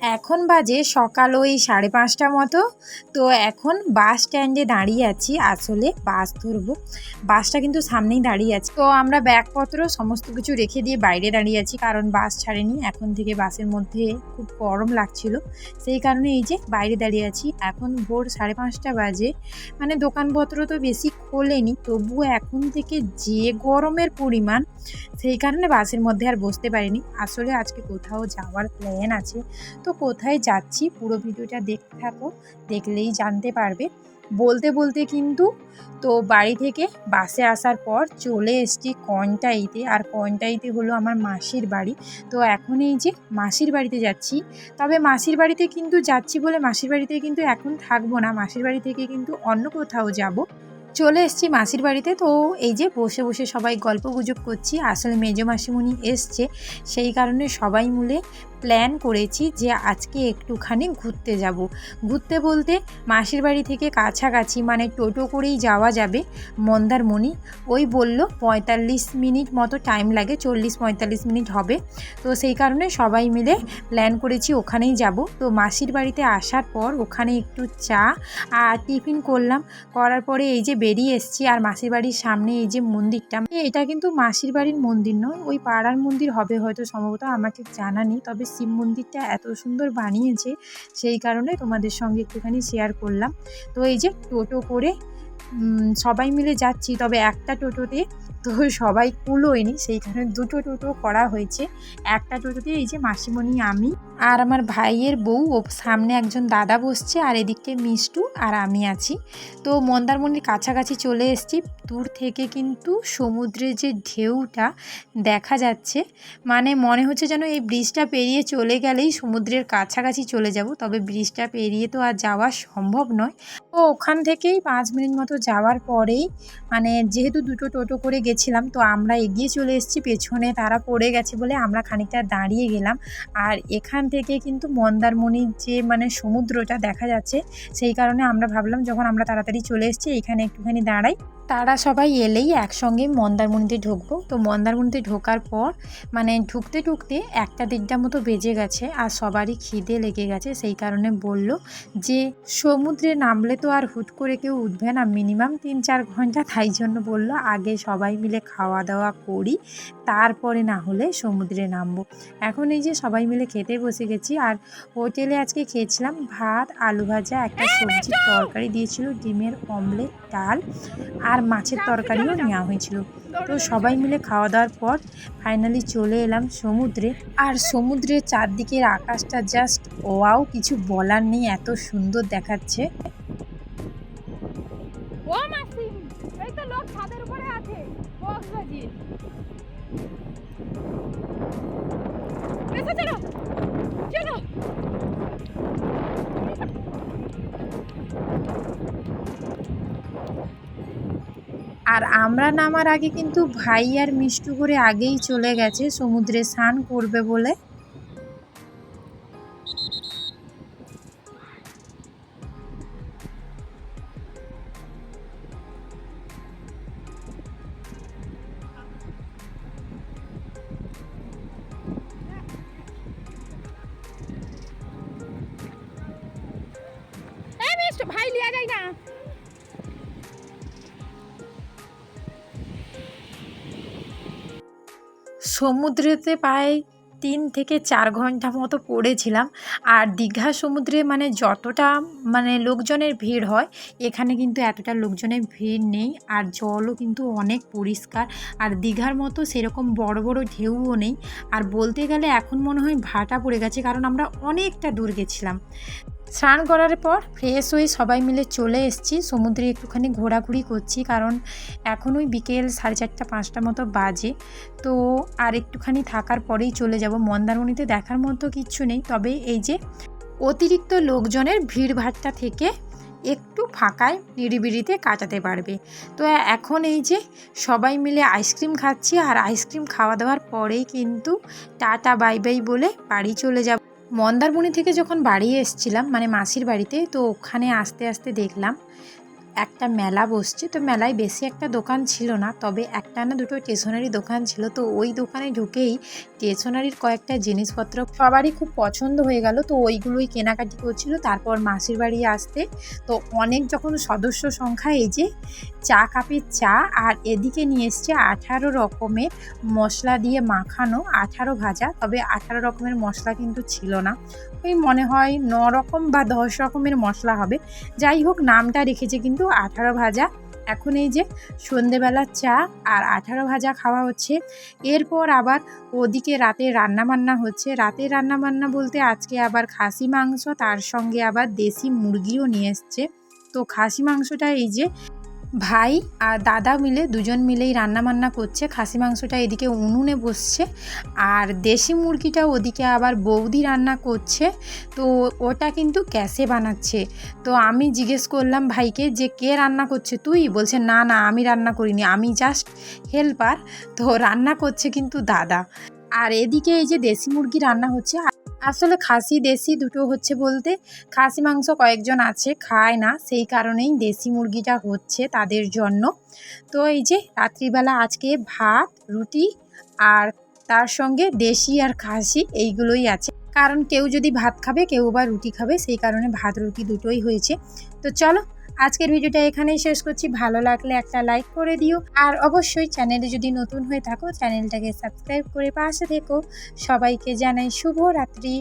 এখন বাজে সকাল ওই সাড়ে পাঁচটা মতো। তো এখন বাস স্ট্যান্ডে দাঁড়িয়ে আছি আসলে, বাস ধরবো। বাসটা কিন্তু সামনেই দাঁড়িয়ে আছে। তো আমরা ব্যাগপত্র সমস্ত কিছু রেখে দিয়ে বাইরে দাঁড়িয়ে আছি, কারণ বাস ছাড়েনি। এখন থেকে বাসের মধ্যে খুব গরম লাগছিল। সেই কারণে এই যে বাইরে দাঁড়িয়ে আছি। এখন ভোর সাড়ে পাঁচটা বাজে। মানে দোকানপত্র তো বেশি খোলেনি তবুও এখন থেকে যে গরমের পরিমাণ, সেই কারণে বাসের মধ্যে আর বসতে পারিনি। আসলে আজকে কোথাও যাওয়ার প্ল্যান আছে। তো কোথায় যাচ্ছি? পুরো ভিডিওটা দেখতে থাকো, দেখলেই জানতে পারবে। বলতে বলতে কিন্তু তো বাড়ি থেকে বাসে আসার পর চলে এসেছি কনটাইতে, আর কনটাইতে হলো আমার মাসির বাড়ি। তো এখন এই যে মাসির বাড়িতে যাচ্ছি, তবে মাসির বাড়িতে কিন্তু যাচ্ছি বলে মাসির বাড়িতে কিন্তু এখন থাকব না, মাসির বাড়ি থেকে কিন্তু অন্য কোথাও যাব। চলে এসছি মাসির বাড়িতে, তো এই যে বসে বসে সবাই গল্প গুজব করছি। আসলে মেজো মাসিমণি এসছে, সেই কারণে সবাই মিলে প্ল্যান করেছি যে আজকে একটুখানি ঘুরতে যাব। ঘুরতে বলতে মাসির বাড়ি থেকে কাছাকাছি মানে টোটো করেই যাওয়া যাবে মন্দারমণি। ওই বলল, পঁয়তাল্লিশ মিনিট মতো টাইম লাগে, চল্লিশ পঁয়তাল্লিশ মিনিট হবে। তো সেই কারণে সবাই মিলে প্ল্যান করেছি ওখানেই যাব। তো মাসির বাড়িতে আসার পর ওখানে একটু চা আর টিফিন করলাম। করার পরে এই যে বেরিয়ে এসেছি আর মাসির বাড়ির সামনে এই যে মন্দিরটা, এটা কিন্তু মাসির বাড়ির মন্দির নয়, ওই পাড়ার মন্দির হবে হয়তো সম্ভবত আমাকে জানা নেই। তবে শিব মন্দিরটা এত সুন্দর বানিয়েছে, সেই কারণে তোমাদের সঙ্গে একটুখানি শেয়ার করলাম। তো এই যে টোটো করে সবাই মিলে যাচ্ছি, তবে একটা টোটোতে তো সবাই কুলোয়নি সেই কারণে দুটো টোটো করা হয়েছে। একটা টোটোতে এই যে মাসিমণি, আমি আর আমার ভাইয়ের বউ ও সামনে একজন দাদা বসছে আর এদিকে মিষ্টু আর আমি আছি। তো মন্দারমণির কাছাকাছি চলে এসেছি। দূর থেকে কিন্তু সমুদ্রের যে ঢেউটা দেখা যাচ্ছে মানে মনে হচ্ছে যেন এই ব্রিজটা পেরিয়ে চলে গেলেই সমুদ্রের কাছাকাছি চলে যাব। তবে ব্রিজটা পেরিয়ে তো আর যাওয়া সম্ভব নয়। তো ওখান থেকেই পাঁচ মিনিট মতো যাওয়ার পরেই মানে যেহেতু দুটো টোটো করে গেছিলাম, তো আমরা এগিয়ে চলে এসেছি। পেছনে তারা পড়ে গেছে বলে আমরা খানিকটা দাঁড়িয়ে গেলাম। আর এখান থেকে কিন্তু মন্দারমণির যে মানে সমুদ্রটা দেখা যাচ্ছে, সেই কারণে আমরা ভাবলাম যখন আমরা তাড়াতাড়ি চলে এসেছি, এখানে একটুখানি দাঁড়াই। তারা সবাই এলেই একসঙ্গে মন্দারমণিতে ঢুকবো। তো মন্দারমণিতে ঢোকার পর মানে ঢুকতে ঢুকতে একটা দেড়টা মতো বেজে গেছে আর সবারই খিদে লেগে গেছে। সেই কারণে বলল যে সমুদ্রে নামলে তো আর হুট করে কেউ উঠবে না। মিনিমাম তিন চার ঘণ্টা তাই জন্য বলল আগে সবাই মিলে খাওয়া দাওয়া করি তারপরে না হলে সমুদ্রে নামবো। এখন এই যে সবাই মিলে খেতে বসে গেছি আর হোটেলে আজকে খেয়েছিলাম ভাত আলু ভাজা একটা সবজির তরকারি দিয়েছিল ডিমের অমলেট ডাল আর মাছের তরকারিও নেওয়া হয়েছিল। তো সবাই মিলে খাওয়া দাওয়ার পর ফাইনালি চলে এলাম সমুদ্রে। আর সমুদ্রের চারদিকের আকাশটা জাস্ট ওয়াও কিছু বলার নেই, এত সুন্দর দেখাচ্ছে। মাসি আর আমরা নামার আগে কিন্তু ভাই আর মিষ্টু করে আগেই চলে গেছে, সমুদ্রে স্নান করবে বলে। ভাই লিয়া না। সমুদ্রেতে প্রায় তিন থেকে চার ঘণ্টা মতো পড়েছিলাম। আর দীঘা সমুদ্রে মানে যতটা মানে লোকজনের ভিড় হয়, এখানে কিন্তু এতটা লোকজনের ভিড় নেই। আর জলও কিন্তু অনেক পরিষ্কার। আর দীঘার মতো সেরকম বড় বড় ঢেউও নেই। আর বলতে গেলে এখন মনে হয় ভাটা পড়ে গেছে, কারণ আমরা অনেকটা দূর গেছিলাম। স্নান করার পর ফ্রেশ হয়ে সবাই মিলে চলে এসেছি। সমুদ্রে একটুখানি ঘোরাঘুরি করছি কারণ এখন ওই বিকেল সাড়ে চারটা, পাঁচটা মতো বাজে। তো আর একটুখানি থাকার পরেই চলে যাব। মন্দারমণিতে দেখার মতো কিচ্ছু নেই। তবে এই যে অতিরিক্ত লোকজনের ভিড়ভাট্টা থেকে একটু ফাঁকায় নিরিবিড়িতে কাটাতে পারবে। তো এখন এই যে সবাই মিলে আইসক্রিম খাচ্ছি আর আইসক্রিম খাওয়া দাওয়ার পরেই কিন্তু টাটা বাই বাই বলে বাড়ি চলে যাব। মন্দারমণি থেকে যখন বাড়ি এসছিলাম মানে মাসির বাড়িতে তো ওখানে আস্তে আস্তে দেখলাম একটা মেলা বসছে, তো মেলায় বেশি একটা দোকান ছিল না, তবে একটা না দুটো স্টেশনারি দোকান ছিল, তো ওই দোকানে ঢুকেই স্টেশনারির কয়েকটা জিনিসপত্র সবারই খুব পছন্দ হয়ে গেল, তো ওইগুলোই কেনাকাটি করছিল, তারপর মাসির বাড়ি আসতে, তো অনেক যখন সদস্য সংখ্যা এই যে চা কাপের চা আর এদিকে নিয়ে এসছে আঠারো রকমের মশলা দিয়ে মাখানো, আঠারো ভাজা, তবে আঠারো রকমের মশলা কিন্তু ছিল না। ওই মনে হয় ন রকম বা দশ রকমের মশলা হবে। যাই হোক, নামটা রেখেছে কিন্তু আঠারো ভাজা। এখন এই যে সন্ধেবেলার চা আর আঠারো ভাজা খাওয়া হচ্ছে। এরপর আবার ওদিকে রাতে রান্না বান্না হচ্ছে। রাতে রান্না বান্না বলতে আজকে আবার খাসি মাংস, তার সঙ্গে আবার দেশি মুরগিও নিয়ে এসছে। তো খাসি মাংসটা এই যে ভাই আর দাদা মিলে, দুজন মিলেই রান্না বান্না করছে। খাসি মাংসটা এদিকে উনুনে বসছে। আর দেশি মুরগিটা ওদিকে আবার বৌদি রান্না করছে। তো ওটা কিন্তু গ্যাসে বানাচ্ছে। তো আমি জিজ্ঞেস করলাম ভাইকে যে, কে রান্না করছে তুই? বলছে, না না, আমি রান্না করিনি, আমি জাস্ট হেল্পার তো রান্না করছে কিন্তু দাদা। আর এদিকে এই যে দেশি মুরগি রান্না হচ্ছে আসলে খাসি, দেশি দুটো হচ্ছে বলতে খাসি, মাংস কয়েকজন আছে, খায় না, সেই কারণেই দেশি মুরগিটা হচ্ছে তাদের জন্য। তো এই যে রাত্রিবেলা আজকে ভাত, রুটি আর তার সঙ্গে দেশি আর খাসি এইগুলোই আছে। কারণ কেউ যদি ভাত খাবে, কেউ বা রুটি খাবে, সেই কারণে ভাত, রুটি দুটোই হয়েছে। তো চলো আজকের ভিডিওটা এখানেই শেষ করছি। ভালো লাগলে একটা লাইক করে দিও। আর অবশ্যই চ্যানেলে যদি নতুন হয়ে থাকো, চ্যানেলটাকে সাবস্ক্রাইব করে পাশে থেকো। সবাইকে জানাই শুভ রাত্রি